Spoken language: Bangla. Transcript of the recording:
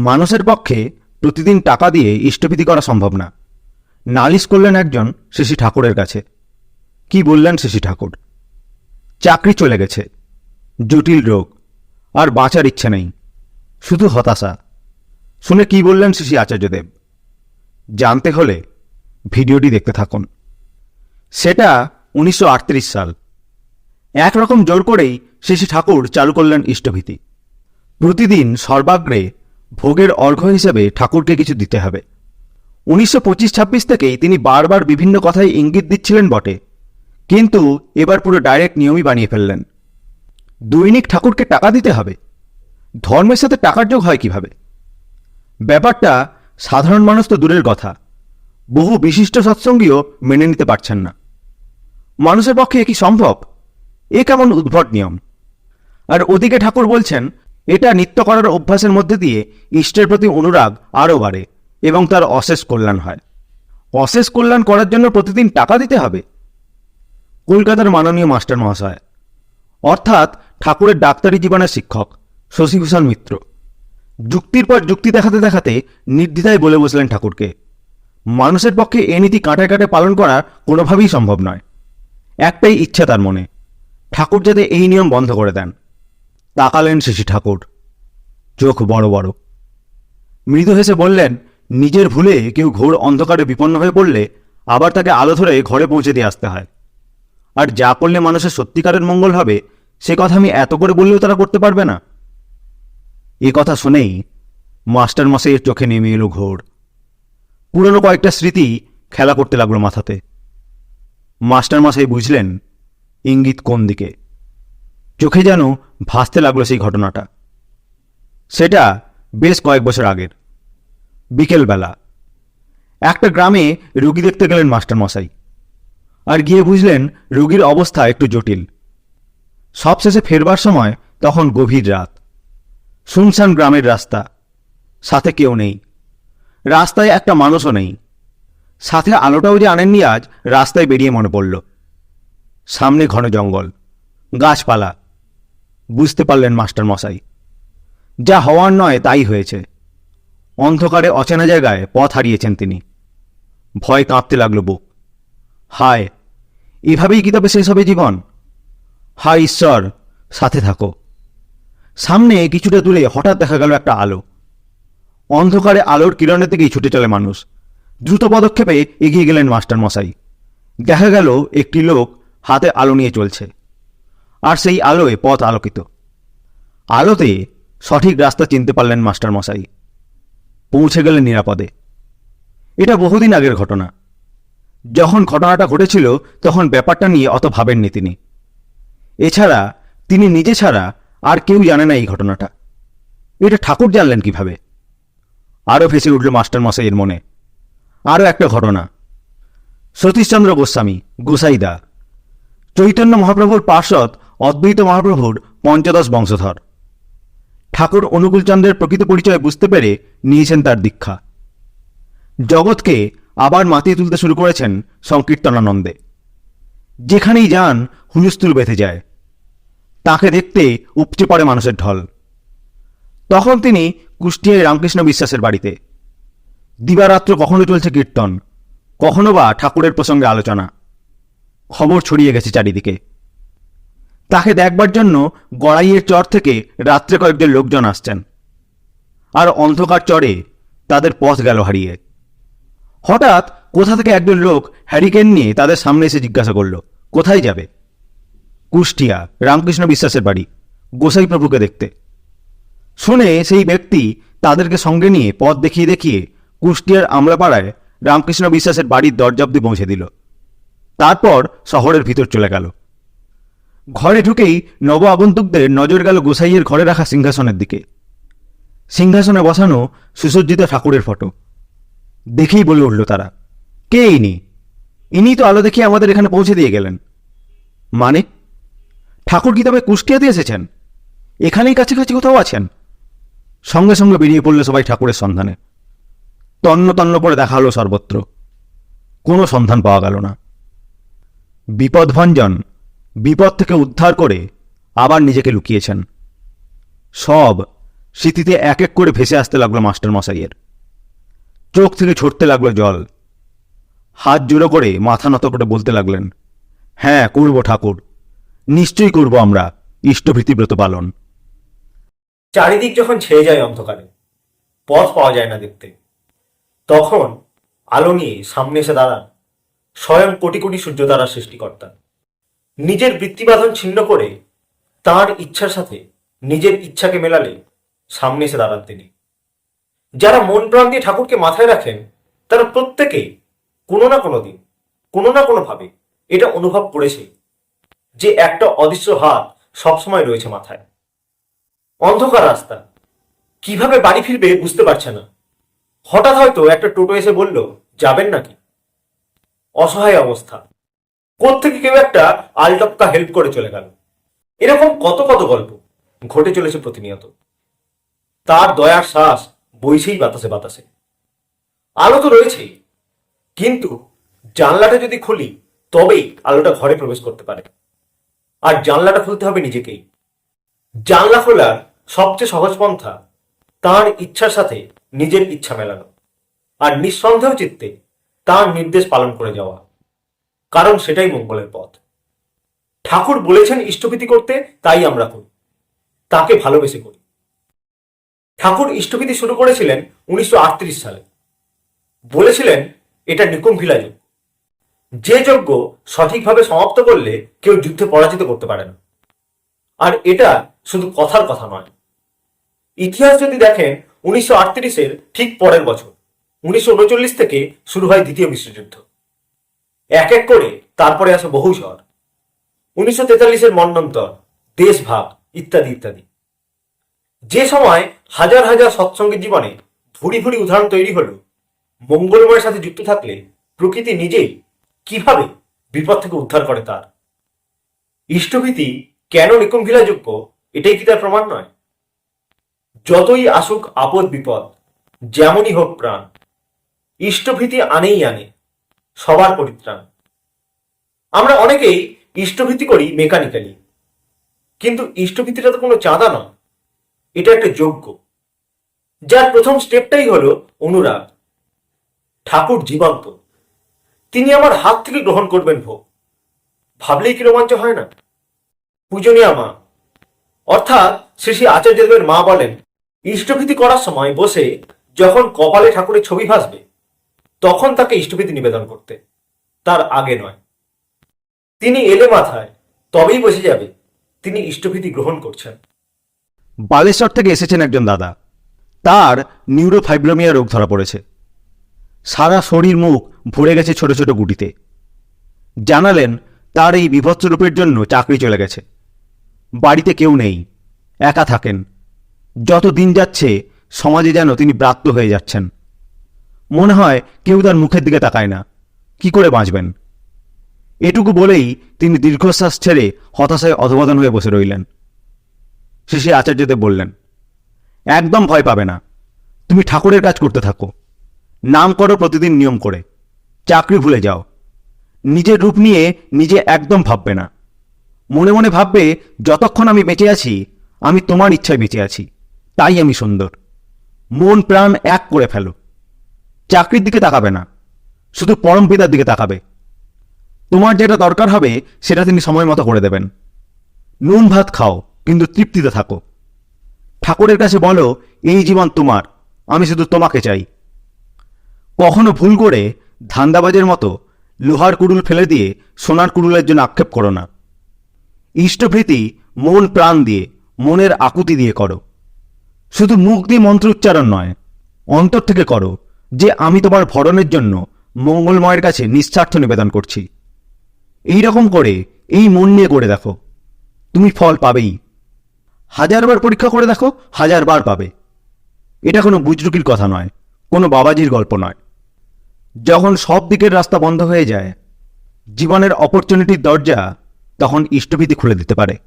মানুষের পক্ষে প্রতিদিন টাকা দিয়ে ইষ্টভীতি করা সম্ভব না। নালিশ করলেন একজন শশী ঠাকুরের কাছে। কি বললেন শশী ঠাকুর? চাকরি চলে গেছে। জটিল রোগ। আর বাঁচার ইচ্ছে নেই। শুধু হতাশা। শুনে কি বললেন শশী আচার্যদেব? জানতে হলে ভিডিওটি দেখতে থাকুন। সেটা উনিশশো আটত্রিশ সাল। একরকম জোর করেই শশী ঠাকুর চালু করলেন ইষ্টভীতি। প্রতিদিন সর্বাগ্রে ভোগের অর্ঘ্য হিসেবে ঠাকুরকে কিছু দিতে হবে। উনিশশো পঁচিশ ছাব্বিশ থেকেই তিনি বারবার বিভিন্ন কথায় ইঙ্গিত দিচ্ছিলেন বটে, কিন্তু এবার পুরো ডাইরেক্ট নিয়মই বানিয়ে ফেললেন। দৈনিক ঠাকুরকে টাকা দিতে হবে? ধর্মের সাথে টাকার যোগ হয় কীভাবে? ব্যাপারটা সাধারণ মানুষ তো দূরের কথা, বহু বিশিষ্ট সৎসঙ্গীও মেনে নিতে পারছেন না। মানুষের পক্ষে এ কি সম্ভব? এ কেমন উদ্ভট নিয়ম? আর ওদিকে ঠাকুর বলছেন এটা নিত্য করার অভ্যাসের মধ্যে দিয়ে ইষ্টের প্রতি অনুরাগ আরও বাড়ে এবং তার অশেষ কল্যাণ হয়। অশেষ কল্যাণ করার জন্য প্রতিদিন টাকা দিতে হবে। কলকাতার মাননীয় মাস্টার মহাশয়, অর্থাৎ ঠাকুরের ডাক্তারি জীবনের শিক্ষক শশীভূষণ মিত্র। যুক্তির পর যুক্তি দেখাতে দেখাতে নির্দ্বিধায় বলে বসলেন ঠাকুরকে, মানুষের পক্ষে এ নীতি কাঁটায় কাঁটায় পালন করা কোনোভাবেই সম্ভব নয়। একটাই ইচ্ছা তার মনে, ঠাকুর যাতে এই নিয়ম বন্ধ করে দেন। তাকালেন শশী ঠাকুর। চোখ বড় বড়। মৃদু হেসে বললেন, নিজের ভুলে কেউ ঘোর অন্ধকারে বিপন্ন হয়ে পড়লে আবার তাকে আলো ধরে ঘরে পৌঁছে দিয়ে আসতে হয়। আর যা করলে মানুষের সত্যিকারের মঙ্গল হবে, সে কথা আমি এত করে বললেও তারা করতে পারবে না। এ কথা শুনেই মাস্টার মশাইয়ের চোখে নেমে এলো ঘোর। পুরনো কয়েকটা স্মৃতি খেলা করতে লাগল মাথাতে। মাস্টার মশাই বুঝলেন, ইঙ্গিত কোন দিকে? চোখে যেন ভাসতে লাগল সেই ঘটনাটা। সেটা বেশ কয়েক বছর আগের, বিকেলবেলা। একটা গ্রামে রুগী দেখতে গেলেন মাস্টার মশাই আর গিয়ে বুঝলেন রুগীর অবস্থা একটু জটিল। সবশেষে ফেরবার সময় তখন গভীর রাত। শুনশান গ্রামের রাস্তা, সাথে কেউ নেই। রাস্তায় একটা মানুষও নেই। সাথে আলোটাও যে আনেননি আজ, রাস্তায় বেরিয়ে মনে পড়ল। সামনে ঘন জঙ্গল, গাছপালা বুঝতে পারলেন মাস্টার মশাই। যা হওয়ার নয় তাই হয়েছে। অন্ধকারে অচেনা জায়গায় পথ হারিয়েছেন তিনি। ভয় কাঁপতে লাগল বুক। হায়, এভাবেই কি তবে শেষ হবে জীবন? হায় ঈশ্বর, সাথে থাকো। সামনে কিছুটা দূরে হঠাৎ দেখা গেল একটা আলো। অন্ধকারে আলোর কিরণের থেকেই ছুটে চলে মানুষ। দ্রুত পদক্ষেপে এগিয়ে গেলেন মাস্টার মশাই। দেখা গেল একটি লোক হাতে আলো নিয়ে চলছে। আর সেই আলোয় পথ আলোকিত। আলোতে সঠিক রাস্তা চিনতে পারলেন মাস্টার মশাই পৌঁছে গেলেন নিরাপদে। এটা বহুদিন আগের ঘটনা। যখন ঘটনাটা ঘটেছিল, তখন ব্যাপারটা নিয়ে অত ভাবেননি তিনি। এছাড়া তিনি নিজে ছাড়া আর কেউ জানে না এই ঘটনাটা। এটা ঠাকুর জানলেন কীভাবে? আরও ভেসে উঠল মাস্টার মশাইয়ের মনে। আরও একটা ঘটনা। সতীশচন্দ্র গোস্বামী, গোসাইদা, চৈতন্য মহাপ্রভুর পার্শ্বদ অদ্বৈত মহাপ্রভুর পঞ্চদশ বংশধর। ঠাকুর অনুকূলচন্দ্রের প্রকৃত পরিচয় বুঝতে পেরে নিয়েছেন তার দীক্ষা। জগৎকে আবার মাতিয়ে তুলতে শুরু করেছেন সংকীর্তনানন্দে। যেখানেই যান হুলস্থুল বেঁধে যায়। তাকে দেখতে উপচে পড়ে মানুষের ঢল। তখন তিনি কুষ্টিয়ায় রামকৃষ্ণ বিশ্বাসের বাড়িতে। দিবারাত্র কখনো চলছে কীর্তন, কখনো বা ঠাকুরের প্রসঙ্গে আলোচনা। খবর ছড়িয়ে গেছে চারিদিকে। তাকে দেখবার জন্য গড়াইয়ের চর থেকে রাত্রে কয়েকজন লোকজন আসছেন। আর অন্ধকার চরে তাদের পথ গেল হারিয়ে। হঠাৎ কোথা থেকে একজন লোক হ্যারিকেন নিয়ে তাদের সামনে এসে জিজ্ঞাসা করল, কোথায় যাবে? কুষ্টিয়া, রামকৃষ্ণ বিশ্বাসের বাড়ি, গোসাই প্রভুকে দেখতে। শুনে সেই ব্যক্তি তাদেরকে সঙ্গে নিয়ে পথ দেখিয়ে দেখিয়ে কুষ্টিয়ার আমলাপাড়ায় রামকৃষ্ণ বিশ্বাসের বাড়ির দরজা অব্দি পৌঁছে দিল। তারপর শহরের ভিতর চলে গেল। ঘরে ঢুকেই নব আগন্তুকদের নজর গেল গোসাইয়ের ঘরে রাখা সিংহাসনের দিকে। সিংহাসনে বসানো সুসজ্জিত ঠাকুরের ফটো। দেখেই বলে উঠল তারা, কে ইনি? ইনি তো আলো দেখিয়ে আমাদের এখানে পৌঁছে দিয়ে গেলেন। মানে? ঠাকুর কি তবে কুষ্টিয়াতে এসেছেন? এখানেই কাছাকাছি কোথাও আছেন? সঙ্গে সঙ্গে বেরিয়ে পড়ল সবাই ঠাকুরের সন্ধানে। তন্ন তন্ন করে দেখা হলো সর্বত্র। কোনো সন্ধান পাওয়া গেল না। বিপদভঞ্জন বিপদ থেকে উদ্ধার করে আবার নিজেকে লুকিয়েছেন। সব স্মৃতিতে এক এক করে ভেসে আসতে লাগল মাস্টার মশাইয়ের। চোখ থেকে ছড়তে লাগল জল। হাত জোড়ো করে মাথা নত করে বলতে লাগলেন হ্যাঁ করব ঠাকুর। নিশ্চয়ই করব আমরা, ইষ্টভীতিব্রত পালন। চারিদিক যখন ছেয়ে যায় অন্ধকারে, পথ পাওয়া যায় না দেখতে। তখন আলো নিয়ে সামনে এসে দাঁড়ান স্বয়ং কোটি কোটি সূর্য দ্বারা সৃষ্টিকর্তা। নিজের বৃত্তিবাঁধন ছিন্ন করে তার ইচ্ছার সাথে নিজের ইচ্ছাকে মেলালে সামনে এসে দাঁড়ান তিনি। যারা মন প্রাণ দিয়ে ঠাকুরকে মাথায় রাখেন, তারা প্রত্যেকেই কোনো না কোনো দিন, কোনো না কোনো ভাবে এটা অনুভব করেছে যে একটা অদৃশ্য হাত সবসময় রয়েছে মাথায়। অন্ধকার রাস্তা, কীভাবে বাড়ি ফিরবে বুঝতে পারছে না। হঠাৎ হয়তো একটা টোটো এসে বলল, যাবেন নাকি? অসহায় অবস্থা। কোত্থেকে কেউ একটা আলটপকা হেল্প করে চলে গেল। এরকম কত কত গল্প ঘটে চলেছে প্রতিনিয়ত। তার দয়ার শ্বাস বইছেই বাতাসে বাতাসে। আলো তো রয়েছেই। কিন্তু জানলাটা যদি খুলি, তবেই আলোটা ঘরে প্রবেশ করতে পারে। আর জানলাটা খুলতে হবে নিজেকেই। জানলা খোলার সবচেয়ে সহজ পন্থা তার ইচ্ছার সাথে নিজের ইচ্ছা মেলানো। আর নিঃসন্দেহ চিত্তে তার নির্দেশ পালন করে যাওয়া। কারণ সেটাই মঙ্গলের পথ। ঠাকুর বলেছেন ইষ্টভীতি করতে, তাই আমরা করি। তাকে ভালোবেসে করি। ঠাকুর ইষ্টভীতি শুরু করেছিলেন উনিশশো আটত্রিশ সালে। বলেছিলেন, এটা নিকুম্ভিলা যুগ যে যজ্ঞ সঠিকভাবে সমাপ্ত করলে কেউ যুদ্ধে পরাজিত করতে পারে না। আর এটা শুধু কথার কথা নয়। ইতিহাস যদি দেখেন, উনিশশো ঠিক পরের বছর, উনিশশো উনচল্লিশ থেকে শুরু হয় দ্বিতীয় বিশ্বযুদ্ধ এক এক করে তারপরে আসে বহু ঝড়। উনিশশো তেতাল্লিশের মন্নন্তর, দেশভাগ, ইত্যাদি ইত্যাদি। যে সময় হাজার হাজার সৎসঙ্গের জীবনে ভুড়ি ভুড়ি উদাহরণ তৈরি হলো, মঙ্গলময়ের সাথে যুক্ত থাকলে প্রকৃতি নিজেই কীভাবে বিপদ থেকে উদ্ধার করে তার? ইষ্টভীতি কেন নিকুম্ভিলাযোগ্য এটাই কি তার প্রমাণ নয়? যতই আসুক আপদ বিপদ, যেমনই হোক প্রাণ, ইষ্টভীতি আনেই আনে। সবার পরিত্রাণ। আমরা অনেকেই ইষ্টভীতি করি মেকানিক্যালি। কিন্তু ইষ্টভীতিটা তো কোনো চাঁদা নয়। এটা একটা যোগ্য যার প্রথম স্টেপটাই হলো অনুরাগ। ঠাকুর জীবন্ত। তিনি আমার হাত থেকে গ্রহণ করবেন ভোগ। ভাবলেই কি রোমাঞ্চ হয় না? পূজনীয় মা। অর্থাৎ শ্রী শ্রী আচার্যদেবের মা বলেন, ইষ্টভীতি করার সময় বসে যখন কপালে ঠাকুরের ছবি ভাসবে তখন তাকে ইষ্টভীতি নিবেদন করতে। তার আগে নয়। তিনি এলে মাথায়, তবেই বসে যাবে তিনি ইষ্টভীতি গ্রহণ করছেন। বালেশ্বর থেকে এসেছেন একজন দাদা। তার নিউরোফাইব্রোমিয়া রোগ ধরা পড়েছে। সারা শরীর মুখ ভরে গেছে ছোট ছোট গুটিতে। জানালেন, তার এই বিভৎস রূপের জন্য চাকরি চলে গেছে। বাড়িতে কেউ নেই, একা থাকেন। যত দিন যাচ্ছে, সমাজে যেন তিনি ব্রাত্য হয়ে যাচ্ছেন। মনে হয় কেউ তার মুখের দিকে তাকায় না। কি করে বাঁচবেন? এটুকু বলেই তিনি দীর্ঘশ্বাস ছেড়ে হতাশায় অধবাদন হয়ে বসে রইলেন। শেষে আচার্যদেব বললেন, একদম ভয় পাবে না। তুমি ঠাকুরের কাজ করতে থাকো। নাম করো প্রতিদিন নিয়ম করে। চাকরি ভুলে যাও। নিজের রূপ নিয়ে নিজে একদম ভাববে না। মনে মনে ভাববে, যতক্ষণ আমি বেঁচে আছি, আমি তোমার ইচ্ছায় বেঁচে আছি। তাই আমি সুন্দর। মন প্রাণ এক করে ফেলো। চাকরির দিকে তাকাবে না, শুধু পরম পিতার দিকে তাকাবে। তোমার যেটা দরকার হবে, সেটা তিনি সময় মতো করে দেবেন। নুন ভাত খাও, কিন্তু তৃপ্তিতে থাকো। ঠাকুরের কাছে বলো, এই জীবন তোমার, আমি শুধু তোমাকে চাই। কখনো ভুল করে ধান্দাবাজের মতো লোহার কুড়ুল ফেলে দিয়ে সোনার কুড়ুলের জন্য আক্ষেপ করো না। ইষ্টভৃতি মন প্রাণ দিয়ে, মনের আকুতি দিয়ে করো। শুধু মুখ দিয়ে মন্ত্র উচ্চারণ নয়, অন্তর থেকে করো। যে আমি তোমার ভরণের জন্য মঙ্গলময়ের কাছে নিঃস্বার্থ নিবেদন করছি। এই রকম করে এই মন নিয়ে করে দেখো। তুমি ফল পাবেই। হাজারবার পরীক্ষা করে দেখো, হাজারবার পাবে। এটা কোনো বুজরুকির কথা নয়, কোনো বাবাজির গল্প নয়। যখন সব দিকের রাস্তা বন্ধ হয়ে যায়, জীবনের অপরচুনিটির দরজা তখন ইষ্টভীতি খুলে দিতে পারে।